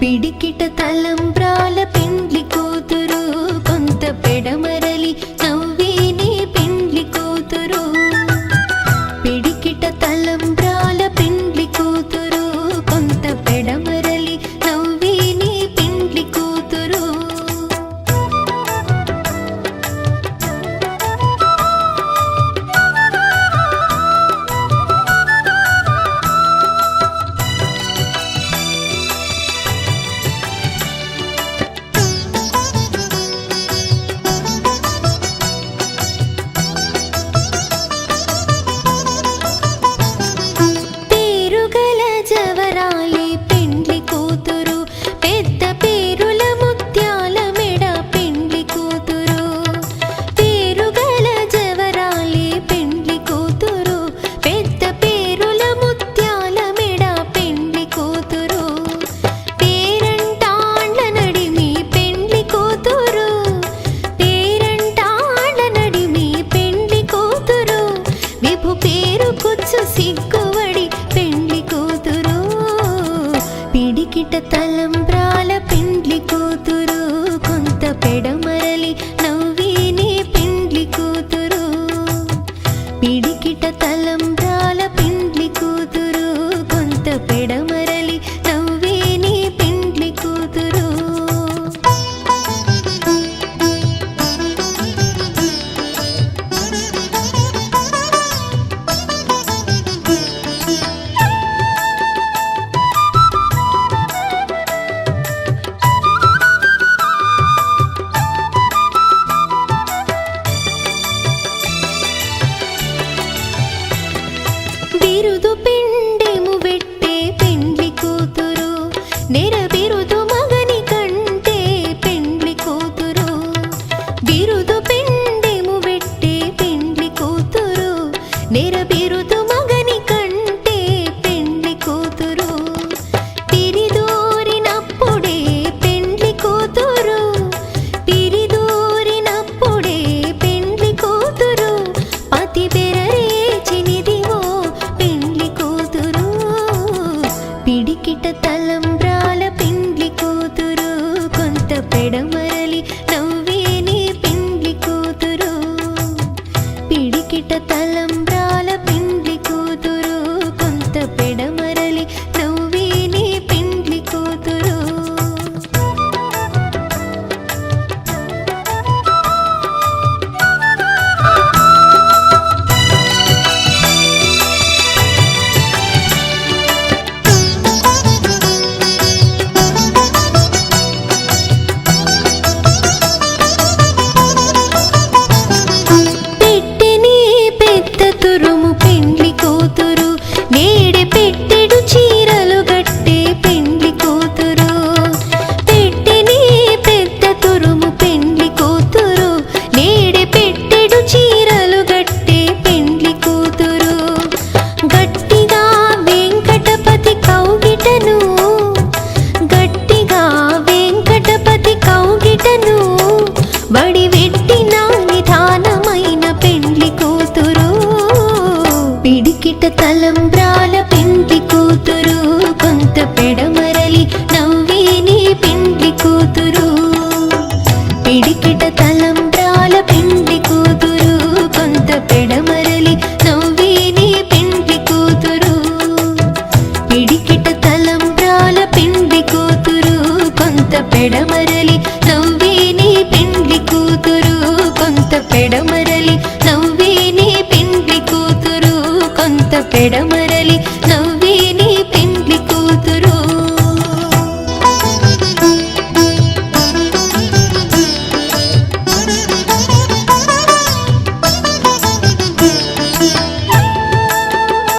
పిడికిట తలంబ్రాల పెండ్లి కూతురు కొంత పెడమ పిడికిట తలంబ్రాల పెండ్లి